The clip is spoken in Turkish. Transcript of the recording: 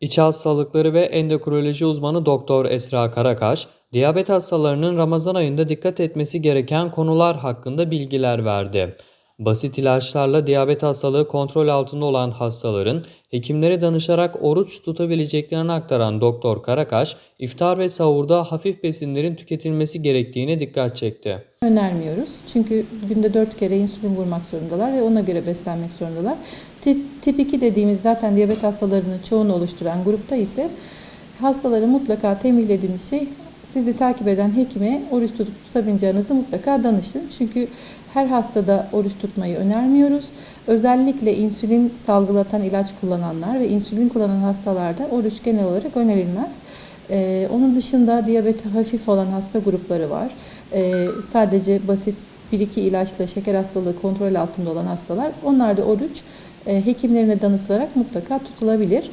İç hastalıkları ve endokrinoloji uzmanı Doktor Esra Karakaş, diyabet hastalarının Ramazan ayında dikkat etmesi gereken konular hakkında bilgiler verdi. Basit ilaçlarla diyabet hastalığı kontrol altında olan hastaların hekimlere danışarak oruç tutabileceklerini aktaran Doktor Karakaş, iftar ve sahurda hafif besinlerin tüketilmesi gerektiğine dikkat çekti. önermiyoruz. Çünkü günde 4 kere insülin vurmak zorundalar ve ona göre beslenmek zorundalar. Tip, tip 2 dediğimiz zaten diyabet hastalarının çoğunu oluşturan grupta ise hastaları mutlaka temizlediğimiz şey sizi takip eden hekime oruç tutup tutabileceğinizi mutlaka danışın. Çünkü her hastada oruç tutmayı önermiyoruz. Özellikle insülin salgılatan ilaç kullananlar ve insülin kullanan hastalarda oruç genel olarak önerilmez. Ee, onun dışında diyabeti hafif olan hasta grupları var. Ee, sadece basit 1-2 ilaçla şeker hastalığı kontrol altında olan hastalar. Onlar da oruç e, hekimlerine danışılarak mutlaka tutulabilir.